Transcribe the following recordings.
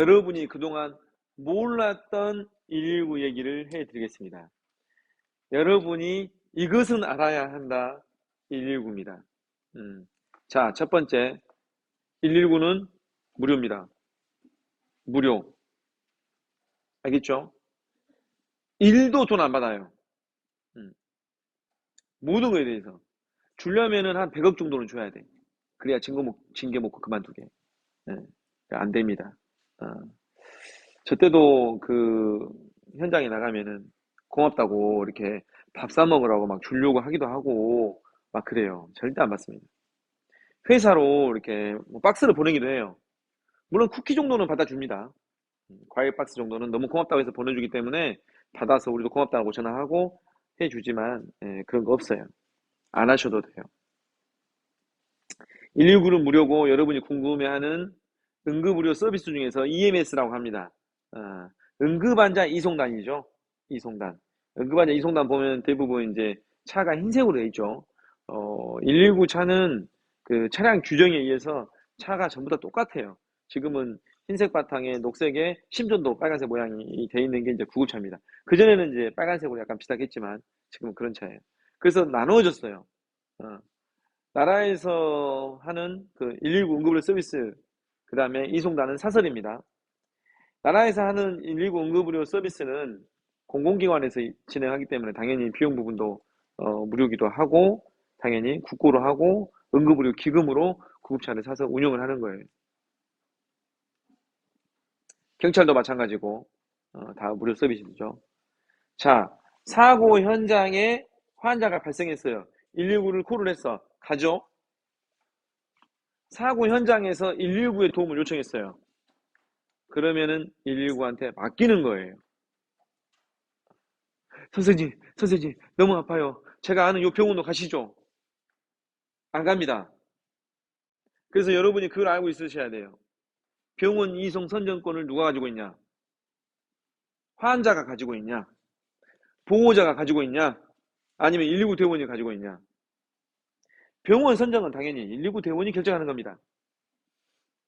여러분이 그동안 몰랐던 119 얘기를 해드리겠습니다. 여러분이 이것은 알아야 한다 119입니다. 음. 자, 첫 번째 119는 무료입니다. 무료. 알겠죠? 1도 돈 안 받아요. 음. 모든 거에 대해서. 주려면은 한 100억 정도는 줘야 돼. 그래야 징계 먹고 그만두게. 예. 안 됩니다. 어. 저 때도 그 현장에 나가면은 고맙다고 이렇게 밥 사 먹으라고 막 주려고 하기도 하고 막 그래요. 절대 안 받습니다. 회사로 이렇게 뭐 박스를 보내기도 해요. 물론 쿠키 정도는 받아줍니다. 음, 과일 박스 정도는 너무 고맙다고 해서 보내주기 때문에 받아서 우리도 고맙다고 전화하고 해주지만 예, 그런 거 없어요. 안 하셔도 돼요. 119는 무료고 여러분이 궁금해하는 응급의료 서비스 중에서 EMS라고 합니다. 아, 응급환자 이송단이죠. 이송단. 응급환자 이송단 보면 대부분 이제 차가 흰색으로 되어 있죠. 어, 119 차는 그 차량 규정에 의해서 차가 전부 다 똑같아요. 지금은 흰색 바탕에 녹색에 심전도 빨간색 모양이 되어 있는 게 이제 구급차입니다. 그전에는 이제 빨간색으로 약간 비슷하겠지만 지금은 그런 차예요. 그래서 나누어졌어요. 어. 나라에서 하는 그 119 응급의료 서비스, 그 다음에 이송단은 사설입니다. 나라에서 하는 119 응급의료 서비스는 공공기관에서 진행하기 때문에 당연히 비용 부분도 어, 무료기도 하고 당연히 국고로 하고 응급의료 기금으로 구급차를 사서 운영을 하는 거예요. 경찰도 마찬가지고 어, 다 무료 서비스죠. 자, 사고 현장에 환자가 발생했어요. 119를 콜을 했어. 가죠? 사고 현장에서 119에 도움을 요청했어요. 그러면은 119한테 맡기는 거예요. 선생님, 선생님, 너무 아파요. 제가 아는 요 병원으로 가시죠. 안 갑니다. 그래서 여러분이 그걸 알고 있으셔야 돼요. 병원 이송 선정권을 누가 가지고 있냐? 환자가 가지고 있냐? 보호자가 가지고 있냐? 아니면 119 대원이 가지고 있냐? 병원 선정은 당연히 119 대원이 결정하는 겁니다.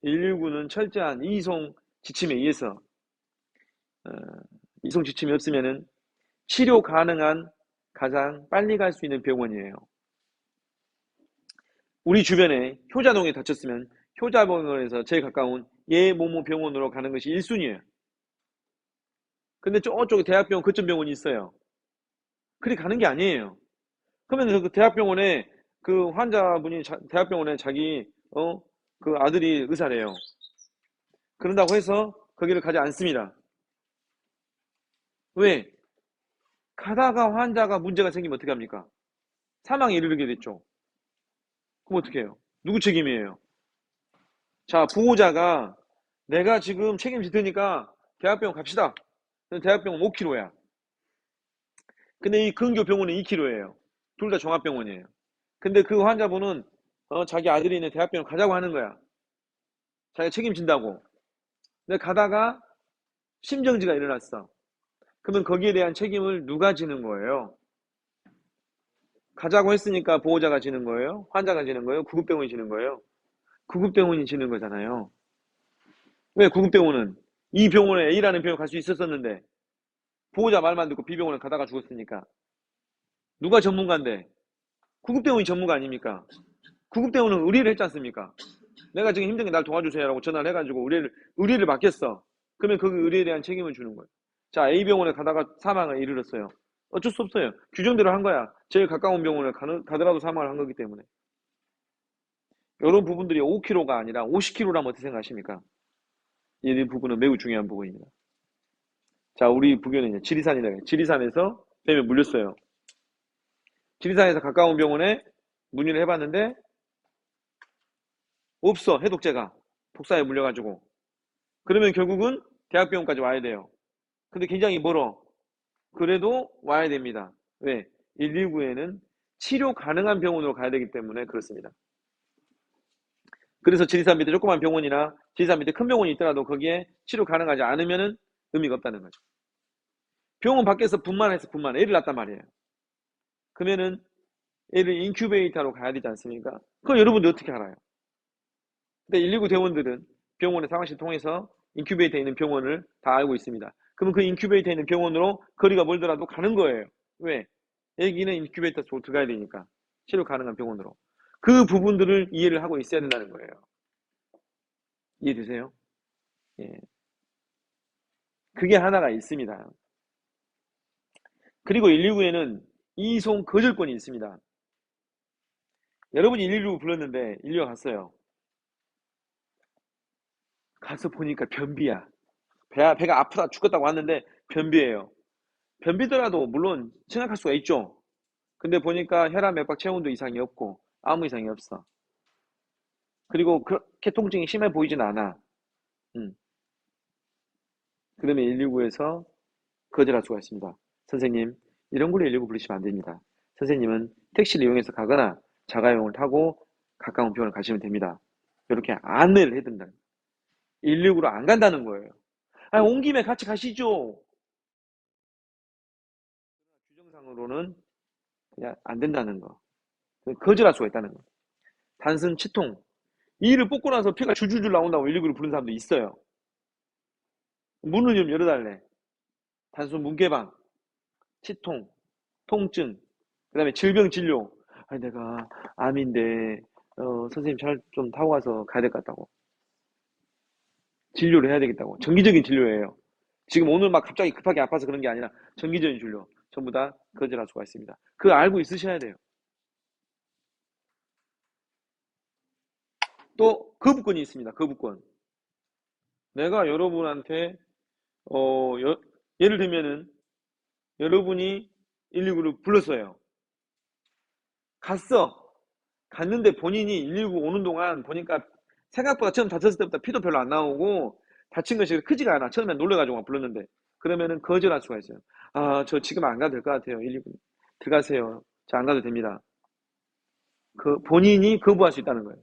119는 철저한 이송 지침에 의해서 어, 이송 지침이 없으면은 치료 가능한 가장 빨리 갈 수 있는 병원이에요. 우리 주변에 효자동에 다쳤으면 효자병원에서 제일 가까운 예모모 병원으로 가는 것이 1순위예요. 근데 저쪽에 대학병원 거점 병원이 있어요. 그리 가는 게 아니에요. 그러면 그 대학병원에 그 환자분이 자, 대학병원에 자기 어 그 아들이 의사래요. 그런다고 해서 거기를 가지 않습니다. 왜? 가다가 환자가 문제가 생기면 어떻게 합니까? 사망에 이르게 됐죠. 그럼 어떻게 해요? 누구 책임이에요? 자, 보호자가 내가 지금 책임질 테니까 대학병원 갑시다. 대학병원 5km야. 근데 이 근교 병원은 2km예요. 둘 다 종합병원이에요. 근데 그 환자분은 어, 자기 아들이 있는 대학병원 가자고 하는 거야. 자기가 책임진다고. 근데 가다가 심정지가 일어났어. 그러면 거기에 대한 책임을 누가 지는 거예요? 가자고 했으니까 보호자가 지는 거예요? 환자가 지는 거예요? 구급병원이 지는 거예요? 구급병원이 지는 거잖아요. 왜 구급병원은 이 병원에 A라는 병원 갈 수 있었었는데 보호자 말만 듣고 B병원에 가다가 죽었으니까 누가 전문가인데 구급대원이 전문가 아닙니까? 구급대원은 의뢰를 했지 않습니까? 내가 지금 힘든 게 날 도와주세요라고 전화를 해가지고 의뢰를, 의뢰를 맡겼어. 그러면 그 의뢰에 대한 책임을 주는 거예요. 자, A병원에 가다가 사망을 이르렀어요. 어쩔 수 없어요. 규정대로 한 거야. 제일 가까운 병원에 가는, 가더라도 사망을 한 거기 때문에. 이런 부분들이 5km가 아니라 50km라면 어떻게 생각하십니까? 이 부분은 매우 중요한 부분입니다. 자, 우리 부교는 지리산이다. 지리산에서 뱀에 물렸어요. 지리산에서 가까운 병원에 문의를 해봤는데 없어 해독제가 독사에 물려가지고 그러면 결국은 대학병원까지 와야 돼요. 근데 굉장히 멀어. 그래도 와야 됩니다. 왜? 119에는 치료 가능한 병원으로 가야 되기 때문에 그렇습니다. 그래서 지리산 밑에 조그만 병원이나 지리산 밑에 큰 병원이 있더라도 거기에 치료 가능하지 않으면 의미가 없다는 거죠. 병원 밖에서 분만해서 분만, 애를 낳단 말이에요. 그러면은 애를 인큐베이터로 가야 되지 않습니까? 그럼 여러분들 어떻게 알아요? 근데 119 대원들은 병원의 상황실 통해서 인큐베이터에 있는 병원을 다 알고 있습니다. 그러면 그 인큐베이터에 있는 병원으로 거리가 멀더라도 가는 거예요. 왜? 애기는 인큐베이터 속으로 들어가야 되니까. 치료 가능한 병원으로. 그 부분들을 이해를 하고 있어야 된다는 거예요. 이해되세요? 예. 그게 하나가 있습니다. 그리고 119에는 이송 거절권이 있습니다. 여러분이 119 불렀는데 119가 갔어요. 가서 보니까 변비야. 배, 배가 아프다 죽겠다고 왔는데 변비예요. 변비더라도 물론 생각할 수가 있죠. 근데 보니까 혈압 맥박 체온도 이상이 없고 아무 이상이 없어. 그리고 그렇게 통증이 심해 보이진 않아. 음. 그러면 119에서 거절할 수가 있습니다. 선생님, 이런 걸로 119 부르시면 안 됩니다. 선생님은 택시를 이용해서 가거나 자가용을 타고 가까운 병원을 가시면 됩니다. 이렇게 안내를 해준다. 119로 안 간다는 거예요. 아, 온 김에 같이 가시죠. 규정상으로는 그냥 안 된다는 거. 거절할 수가 있다는 거. 단순 치통. 이를 뽑고 나서 피가 줄줄줄 나온다고 119를 부르는 사람도 있어요. 문을 좀 열어달래. 단순 문개방, 치통, 통증, 그 다음에 질병 진료. 아니, 내가 암인데, 어, 선생님 잘 좀 타고 가서 가야 될 것 같다고. 진료를 해야 되겠다고. 정기적인 진료예요. 지금 오늘 막 갑자기 급하게 아파서 그런 게 아니라 정기적인 진료. 전부 다 거절할 수가 있습니다. 그거 알고 있으셔야 돼요. 또 거부권이 있습니다. 거부권. 내가 여러분한테 어, 여- 예를 들면은 여러분이 119를 불렀어요. 갔어. 갔는데 본인이 119 오는 동안 보니까 생각보다 처음 다쳤을 때부터 피도 별로 안 나오고 다친 것이 크지가 않아. 처음에 놀래가지고 막 불렀는데 그러면은 거절할 수가 있어요. 아, 저 지금 안 가도 될 것 같아요. 119 들어가세요. 저 안 가도 됩니다. 그 본인이 거부할 수 있다는 거예요.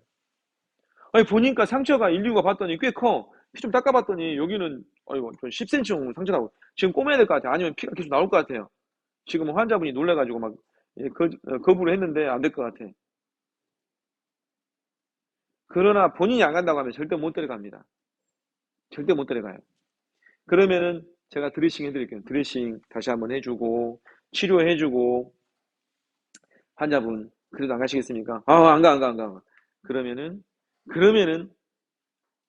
아니 보니까 상처가 119가 봤더니 꽤 커. 피 좀 닦아봤더니 여기는 어이구 좀 10cm 정도 상처 나고 지금 꼬매야 될 것 같아요. 아니면 피가 계속 나올 것 같아요. 지금 환자분이 놀래가지고 막 예, 거, 어, 거부를 했는데 안 될 것 같아. 그러나 본인이 안 간다고 하면 절대 못 데려갑니다. 절대 못 데려가요. 그러면은 제가 드레싱 해드릴게요. 드레싱 다시 한번 해주고 치료해주고 환자분 그래도 안 가시겠습니까? 아, 안 가, 안 가, 안 가. 그러면은 그러면은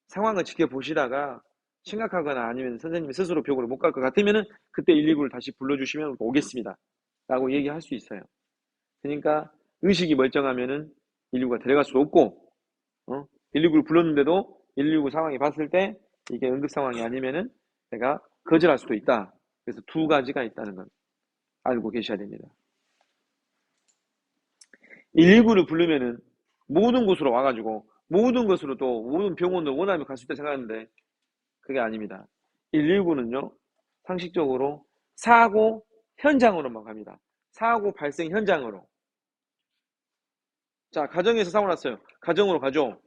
상황을 지켜보시다가 심각하거나 아니면 선생님이 스스로 병원을 못갈 것 같으면은 그때 119를 다시 불러주시면 오겠습니다. 라고 얘기할 수 있어요. 그러니까 의식이 멀쩡하면은 119가 데려갈 수 없고 어? 119를 불렀는데도 119 상황이 봤을 때 이게 응급 상황이 아니면은 내가 거절할 수도 있다. 그래서 두 가지가 있다는 걸 알고 계셔야 됩니다. 119를 부르면은 모든 곳으로 와가지고 모든 것으로 또 모든 병원으로 원하면 갈 수 있다 생각하는데 그게 아닙니다. 119는요 상식적으로 사고 현장으로만 갑니다. 사고 발생 현장으로. 자 가정에서 사고 났어요. 가정으로 가죠.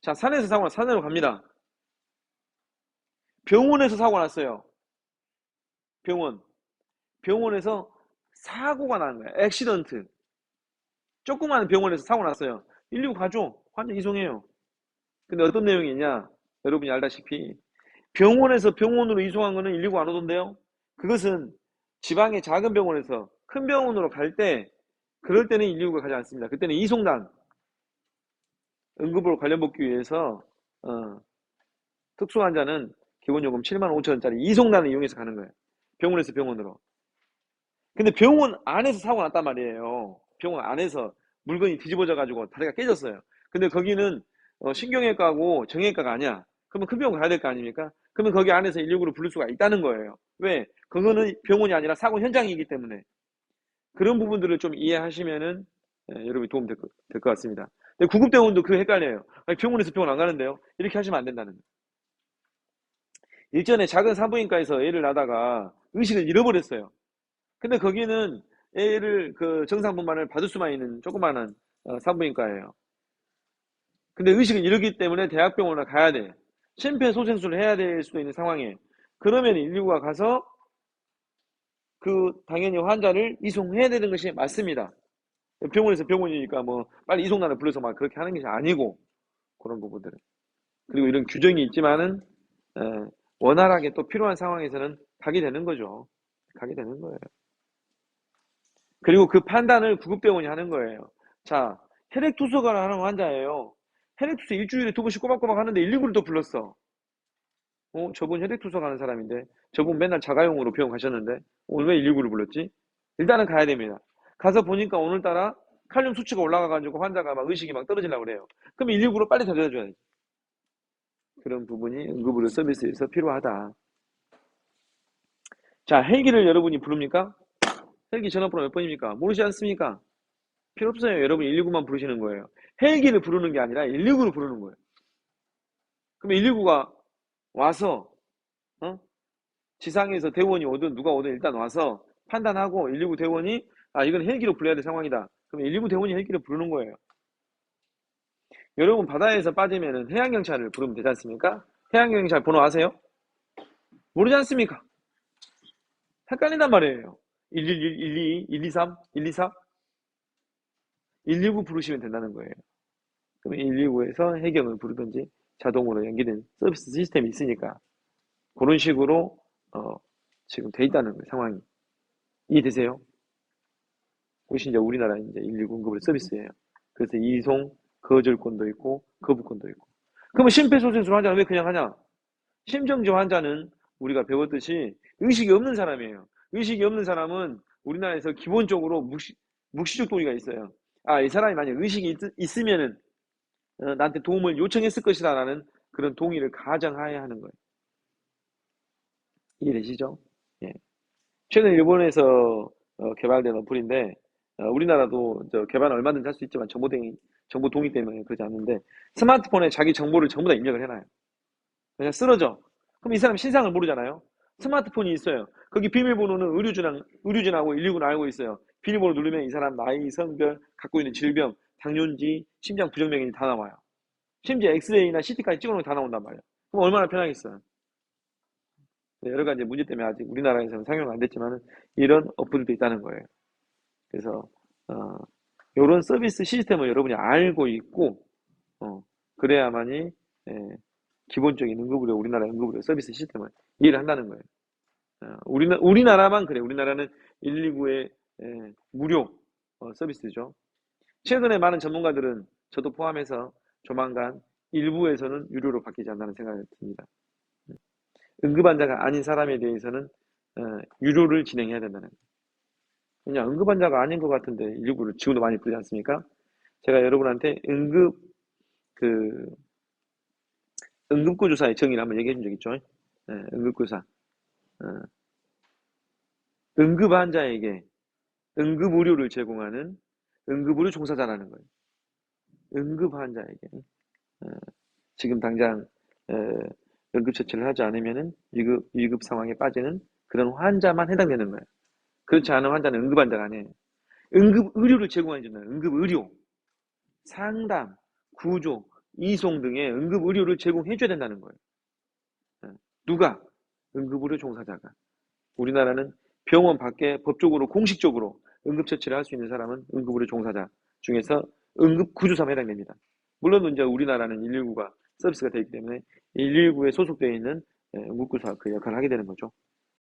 자 산에서 사고 났 산으로 갑니다. 병원에서 사고 났어요. 병원. 병원에서 사고가 나는 거야. 액시던트. 조그마한 병원에서 사고 났어요. 119 가죠. 환자 이송해요. 근데 어떤 내용이냐? 여러분이 알다시피 병원에서 병원으로 이송한 거는 119 안 오던데요. 그것은 지방의 작은 병원에서 큰 병원으로 갈 때 그럴 때는 119가 가지 않습니다. 그때는 이송단 응급으로 관련 복귀 위해서 어, 특수 환자는 기본요금 7만 5천 원짜리 이송단을 이용해서 가는 거예요. 병원에서 병원으로. 근데 병원 안에서 사고 났단 말이에요. 병원 안에서 물건이 뒤집어져 가지고 다리가 깨졌어요. 근데 거기는 어, 신경외과고 정형외과가 아니야. 그러면 큰 병원 가야 될 거 아닙니까? 그러면 거기 안에서 119를 부를 수가 있다는 거예요. 왜? 그거는 병원이 아니라 사고 현장이기 때문에. 그런 부분들을 좀 이해하시면은 예, 여러분이 도움 될 것, 될 것 같습니다. 근데 구급대원도 그거 헷갈려요. 아니, 병원에서 병원 안 가는데요? 이렇게 하시면 안 된다는 거예요. 일전에 작은 산부인과에서 애를 낳다가 의식을 잃어버렸어요. 근데 거기는 애를 그 정상분만을 받을 수만 있는 조그마한 어, 산부인과예요. 근데 의식을 잃었기 때문에 대학병원을 가야 돼. 심폐소생술을 해야 될 수도 있는 상황이에요. 그러면 119가 가서 그 당연히 환자를 이송해야 되는 것이 맞습니다. 병원에서 병원이니까 뭐 빨리 이송단을 불러서 막 그렇게 하는 것이 아니고 그런 부분들은 그리고 이런 규정이 있지만은 에, 원활하게 또 필요한 상황에서는 가게 되는 거죠. 가게 되는 거예요. 그리고 그 판단을 구급병원이 하는 거예요. 자, 혈액 투석을 하는 환자예요. 혈액투석 일주일에 두 번씩 꼬박꼬박 하는데 119를 또 불렀어. 어, 저분 혈액투석 하는 사람인데, 저분 맨날 자가용으로 병원 가셨는데, 오늘 왜 119를 불렀지? 일단은 가야 됩니다. 가서 보니까 오늘따라 칼륨 수치가 올라가가지고 환자가 막 의식이 막 떨어지려고 그래요. 그럼 119로 빨리 데려다 줘야지. 그런 부분이 응급의료 서비스에서 필요하다. 자, 헬기를 여러분이 부릅니까? 헬기 전화번호 몇 번입니까? 모르지 않습니까? 필요 없어요. 여러분 119만 부르시는 거예요. 헬기를 부르는 게 아니라 119를 부르는 거예요. 그럼 119가 와서 어? 지상에서 대원이 오든 누가 오든 일단 와서 판단하고 119 대원이 아 이건 헬기로 불러야 될 상황이다. 그럼 119 대원이 헬기를 부르는 거예요. 여러분 바다에서 빠지면은 해양경찰을 부르면 되지 않습니까? 해양경찰 번호 아세요? 모르지 않습니까? 헷갈린단 말이에요. 111, 122, 123, 124 119 부르시면 된다는 거예요. 그럼 119에서 해경을 부르든지 자동으로 연기된 서비스 시스템이 있으니까 그런 식으로 어, 지금 돼 있다는 거예요, 상황이. 이해되세요? 그것이 이제 우리나라 이제 119 응급의 서비스예요. 그래서 이송 거절권도 있고 거부권도 있고. 그러면 심폐소생술 환자는 왜 그냥 하냐? 심정지 환자는 우리가 배웠듯이 의식이 없는 사람이에요. 의식이 없는 사람은 우리나라에서 기본적으로 묵시, 묵시적 동의가 있어요. 아, 이 사람이 만약 의식이 있, 으면은 어, 나한테 도움을 요청했을 것이다라는 그런 동의를 가정하여야 하는 거예요. 이해되시죠? 예. 최근 일본에서 어, 개발된 어플인데 어, 우리나라도 개발 얼마든지 할 수 있지만 정보 동의, 정보 동의 때문에 그러지 않는데 스마트폰에 자기 정보를 전부 다 입력을 해놔요. 그냥 쓰러져. 그럼 이 사람 신상을 모르잖아요. 스마트폰이 있어요. 거기 비밀번호는 의료진하고 119는 알고 있어요. 비밀번호 누르면 이 사람 나이, 성별, 갖고 있는 질병, 당뇨인지, 심장 부정맥인지 다 나와요. 심지어 엑스레이나 CT까지 찍어놓으면 다 나온단 말이에요. 그럼 얼마나 편하겠어요. 네, 여러 가지 문제 때문에 아직 우리나라에서는 상용 안 됐지만 이런 어플도 있다는 거예요. 그래서 어, 이런 서비스 시스템을 여러분이 알고 있고 어, 그래야만이 예, 기본적인 응급의료 우리나라 응급의료 서비스 시스템을 이해를 한다는 거예요. 어, 우리나, 우리나라만 그래. 우리나라는 119의 예, 무료 어, 서비스죠. 최근에 많은 전문가들은 저도 포함해서 조만간 일부에서는 유료로 바뀌지 않나는 생각이 듭니다. 응급환자가 아닌 사람에 대해서는 어, 유료를 진행해야 된다는 거예요. 그냥 응급환자가 아닌 것 같은데 119를 지금도 많이 부르지 않습니까? 제가 여러분한테 응급 그 응급구조사의 정의를 한번 얘기해 준 적 있죠? 네, 응급구조사. 어, 응급환자에게 응급의료를 제공하는 응급의료 종사자라는 거예요. 응급 환자에게 어, 지금 당장 어, 응급 처치를 하지 않으면 위급, 위급 상황에 빠지는 그런 환자만 해당되는 거예요. 그렇지 않은 환자는 응급 환자가 아니에요. 응급 의료를 제공해 주는 응급 의료, 상담, 구조, 이송 등의 응급 의료를 제공해 줘야 된다는 거예요. 어, 누가? 응급 의료 종사자가. 우리나라는 병원 밖에 법적으로 공식적으로 응급처치를 할 수 있는 사람은 응급의료 종사자 중에서 응급구조사에 해당됩니다. 물론 이제 우리나라는 119가 서비스가 되기 때문에 119에 소속되어 있는 예, 응급구조사 그 역할을 하게 되는 거죠.